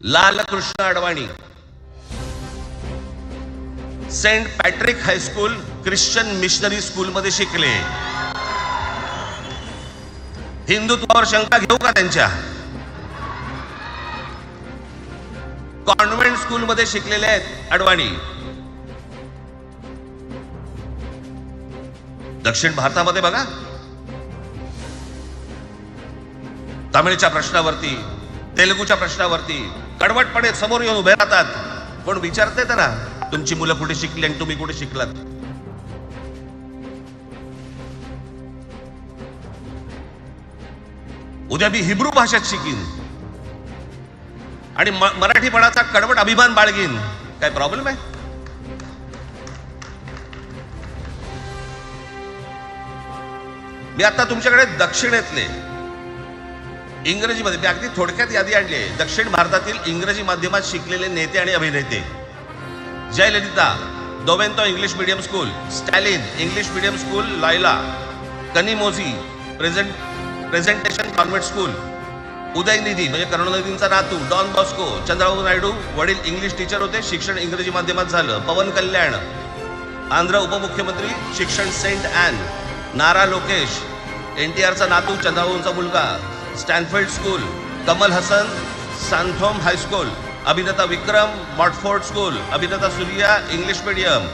Lalkrishna Advani saint Patrick high school Christian missionary स्कूलमध्ये शिकले. हिंदुत्वावर शंका घेऊ का त्यांच्या? कॉन्व्हेंट स्कूलमध्ये शिकलेले आहेत अडवाणी. दक्षिण भारतामध्ये बघा. तमिळच्या प्रश्नावरती तेलुगूच्या प्रश्नावरती कडवटपणे समोर येऊन उभे राहतात. पण विचारते त्यांना तुमची मुलं कुठे शिकली आणि तुम्ही कुठे शिकलात? उद्या मी हिब्रू भाषेत शिकीन. आणि म- मराठीपणाचा कडवट अभिमान बाळगीन. काय प्रॉब्लेम आहे? मी आता तुमच्याकडे दक्षिणेतले. इंग्रजीमध्ये मी अगदी थोडक्यात यादी आणली. आहे दक्षिण भारतातील इंग्रजी माध्यमात शिकलेले नेते आणि अभिनेते. Jayalalithaa दोबेंतो English medium school Stalin English medium school लायला Kanimozhi present presentation convent school Udhayanidhi म्हणजे करुणानिधींचा नातू डॉन बॉस्को चंद्रबाबू नायडू वडील इंग्लिश टीचर होते शिक्षण इंग्रजी माध्यमात झालं पवन कल्याण आंध्र उपमुख्यमंत्री शिक्षण सेंट ॲन नारा लोकेश एन टी आरचा नातू चंद्रबाबूंचा मुलगा Stanfield school Kamal Haasan Santhome high school अभिनेता विक्रम मॉटफोर्ड स्कूल अभिनेता Suriya English medium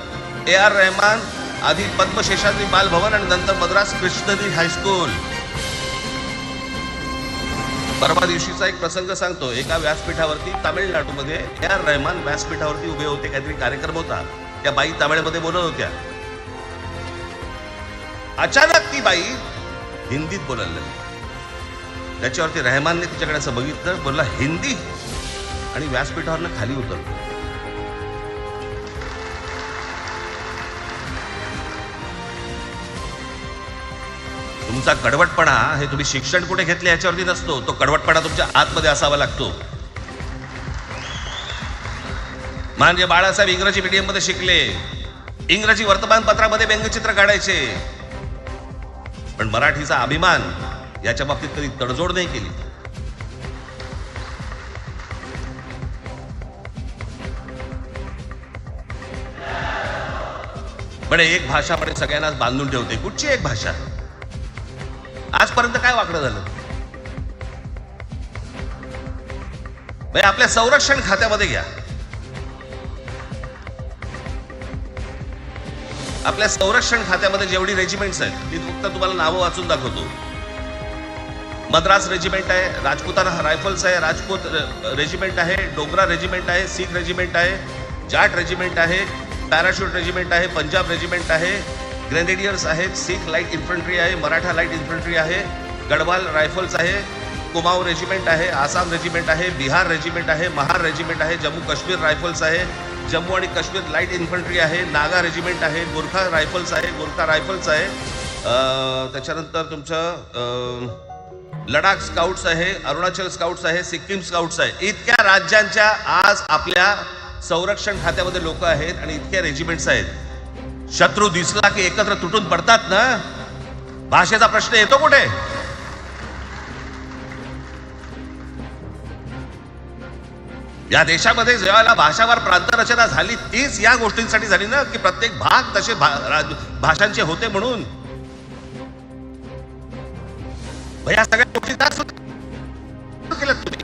A R Rahman आधी पद्मशेषाद्री बालभवन आणि नंतर मद्रास कृष्णगिरी हायस्कूल परवा दिवशीचा एक प्रसंग सांगतो. एका व्यासपीठावरती तामिळनाडूमध्ये ए आर रहमान व्यासपीठावरती उभे होते. काहीतरी कार्यक्रम होता. त्या बाई तामिळमध्ये बोलत होत्या. अचानक ती बाई हिंदीत बोलायला लागली. त्याच्यावरती रहमानने तिच्याकडे असं बघितलं बोलला हिंदी? आणि व्यासपीठावरनं खाली उतरतो तुमचा कडवटपणा हे तुम्ही शिक्षण कुठे घेतले याच्यावरती नसतो तो कडवटपणा तुमच्या आतमध्ये असावा लागतो. म्हणजे बाळासाहेब इंग्रजी मीडियममध्ये शिकले. इंग्रजी वर्तमानपत्रामध्ये व्यंगचित्र काढायचे. पण मराठीचा अभिमान याच्या बाबतीत कधी तडजोड नाही केली. पण एक भाषा पण सगळ्यांना बांधून ठेवते. कुठची एक भाषा? आजपर्यंत काय वाकडं झालं? म्हणजे आपल्या संरक्षण खात्यामध्ये घ्या. आपल्या संरक्षण खात्यामध्ये जेवढी रेजिमेंट्स आहेत ती फक्त तुम्हाला नावं वाचून दाखवतो. मद्रास रेजिमेंट आहे राजपुताना रायफल्स आहे राजपूत रेजिमेंट आहे डोगरा रेजिमेंट आहे सीख रेजिमेंट आहे जाट रेजिमेंट आहे पॅराशूट रेजिमेंट आहे पंजाब रेजिमेंट आहे ग्रेनेडियर्स आहेत सीख लाइट इन्फंट्री आहे मराठा लाइट इन्फंट्री आहे गडवाल रायफल्स आहे कुमाऊ रेजिमेंट आहे आसाम रेजिमेंट आहे बिहार रेजिमेंट आहे महार रेजिमेंट आहे जम्मू काश्मीर रायफल्स आहे जम्मू आणि काश्मीर लाइट इन्फंट्री आहे नागा रेजिमेंट आहे गोरखा रायफल्स आहे गोरखा रायफल्स आहे त्याच्यानंतर तुमचं लडाख स्काउट्स आहे अरुणाचल स्काउट्स आहे सिक्कीम स्काउट्स आहे. इतक्या राज्यांच्या आज आपल्या संरक्षण खात्यामध्ये लोक आहेत आणि इतक्या रेजिमेंट्स आहेत. शत्रू दिसला की एकत्र तुटून पडतात ना? भाषेचा प्रश्न येतो कुठे? या देशामध्ये जेव्हा भाषावार प्रांत रचना झाली तीच या गोष्टींसाठी झाली ना की प्रत्येक भाग तसे भा- राज- भाषांचे होते म्हणून. या सगळ्या गोष्टी का सुरू केल्या तुम्ही